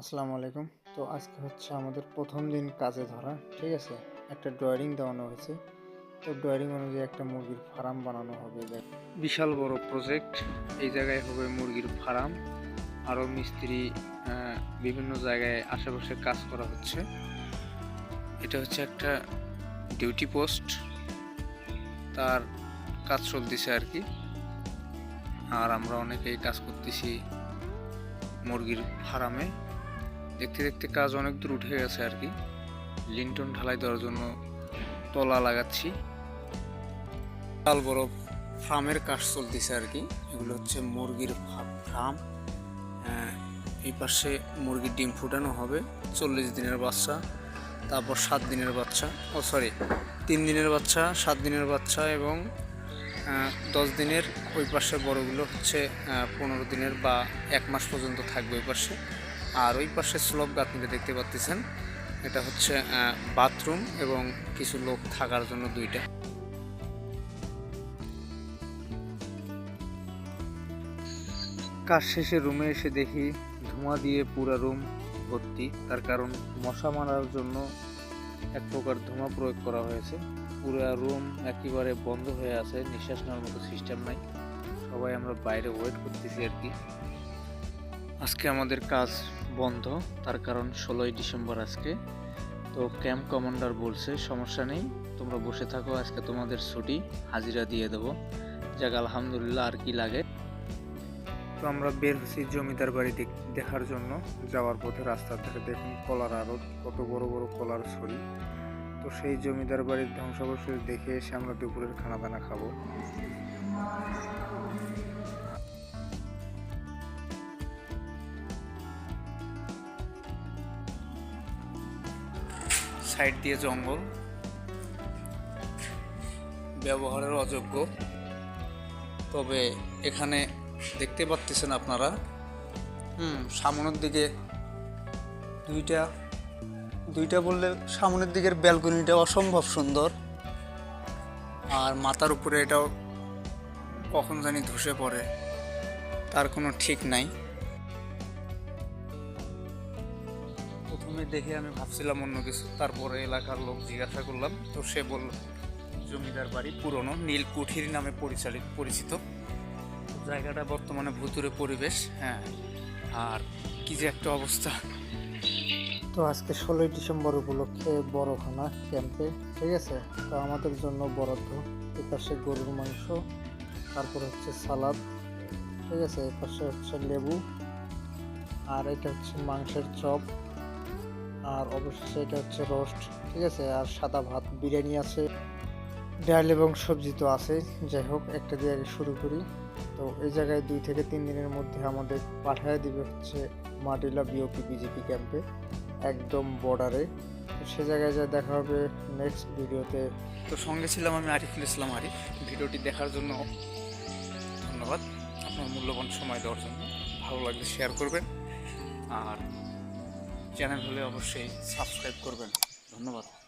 আসসালামু আলাইকুম। তো আজকে হচ্ছে আমাদের প্রথম দিন কাজে ধরা, ঠিক আছে? একটা ড্রয়িং দেওয়ানো হয়েছে। তো ড্রয়িং অনুযায়ী একটা মুরগির ফার্ম বানানো হবে। বিশাল বড় প্রজেক্ট এই জায়গায় হবে মুরগির ফার্ম আরও মিস্ত্রি বিভিন্ন জায়গায় আশেপাশে কাজ করা হচ্ছে। এটা হচ্ছে একটা ডিউটি পোস্ট তার কাজ চলতেছে আর কি। আর আমরা অনেকেই কাজ করতেছি মুরগির ফার্মে দেখতে দেখতে কাজ অনেক দূর উঠে গেছে আর কি। লিন্টন ঢালাই দেওয়ার জন্য তলা লাগাচ্ছি। লাল বড় ফার্মের কাজ চলতেছে আর কি। এগুলো হচ্ছে মুরগির ফার্ম। এই পাশে মুরগির ডিম ফুটানো হবে। চল্লিশ দিনের বাচ্চা, তারপর সাত দিনের বাচ্চা। ও সরি তিন দিনের বাচ্চা, সাত দিনের বাচ্চা এবং দশ দিনের ওই পাশে বড়গুলো হচ্ছে পনেরো দিনের বা এক মাস পর্যন্ত থাকবে ওই পাশে। আর ওই পাশে স্লোপ গাঁথনিটা দেখতে পাচ্ছেন, এটা হচ্ছে বাথরুম এবং কিছু লোক থাকার জন্য দুইটা। কাজ শেষে রুমে এসে দেখি ধোঁয়া দিয়ে পুরো রুম ভর্তি। তার কারণ মশা মারার জন্য এক প্রকার ধোঁয়া প্রয়োগ করা হয়েছে। পুরো রুম একেবারে বন্ধ হয়ে আছে, নিঃশ্বাস নেওয়ার মতো সিস্টেম নাই। সবাই আমরা বাইরে ওয়েট করতেছি আর কি। আজকে আমাদের কাজ বন্ধ, তার কারণ ষোলোই ডিসেম্বর আজকে। তো ক্যাম্প কমান্ডার বলছে, সমস্যা নেই, তোমরা বসে থাকো, আজকে তোমাদের ছুটি, হাজিরা দিয়ে দেবো। যাক, আলহামদুলিল্লাহ, আর কি লাগে। তো আমরা বের হচ্ছি জমিদার বাড়ি দেখ- দেখার জন্য। যাওয়ার পথে রাস্তার ধারে দেখুন, কলার আড়ত, কত বড় বড় কলার ছড়ি। তো সেই জমিদার বাড়ির ধ্বংসাবশেষ দেখে এসে আমরা দুপুরের খানা দানা খাব। সাইড দিয়ে জঙ্গল। ব্যবহারের অযোগ্য। তবে এখানে দেখতে পাচ্ছেন আপনারা, হুম, সামনের দিকে দুইটা দুইটা বললে সামনের দিকের ব্যালকনিটা অসম্ভব সুন্দর। আর মাথার উপরে এটাও কখন জানি ধসে পড়ে, তার কোনো ঠিক নাই। প্রথমে দেখে আমি ভাবছিলাম অন্য কিছু। তারপরে এলাকার লোক জিজ্ঞাসা করলাম, তো সে বলল, জমিদার বাড়ি পুরনো নীল কুঠির নামে পরিচালিত, পরিচিত। জায়গাটা বর্তমানে ভুতুরে পরিবেশ হ্যাঁ। আর কি যে একটা অবস্থা। তো আজকে ষোলোই ডিসেম্বর উপলক্ষে বড়খানা ক্যাম্পে, ঠিক আছে? তো আমাদের জন্য বরাদ্দ। এই পাশে গরুর মাংস, তারপর হচ্ছে সালাদ, ঠিক আছে? এই পাশে হচ্ছে লেবু, আর এটা হচ্ছে মাংসের চপ। আর অবশেষে এটা হচ্ছে রোস্ট ঠিক আছে? আর সাদা ভাত, বিরিয়ানি আছে, ডাল এবং সবজি তো আছে যাই হোক, একটা দিয়ে আগে শুরু করি। তো এই জায়গায় দুই থেকে তিন দিনের মধ্যে আমাদের পাঠায় দিবে হচ্ছে মাটিলা বিওপি বিজেপি ক্যাম্পে একদম বর্ডারে তো সে জায়গায় যা দেখা হবে নেক্সট ভিডিওতে তো। সঙ্গে ছিলাম আমি আরিফুল ইসলাম আরিফ। ভিডিওটি দেখার জন্য ধন্যবাদ। আপনার মূল্যবান সময় দেওয়ার জন্য। ভালো লাগলে শেয়ার করবেন। আর চ্যানেল হলে অবশ্যই সাবস্ক্রাইব করবেন। ধন্যবাদ।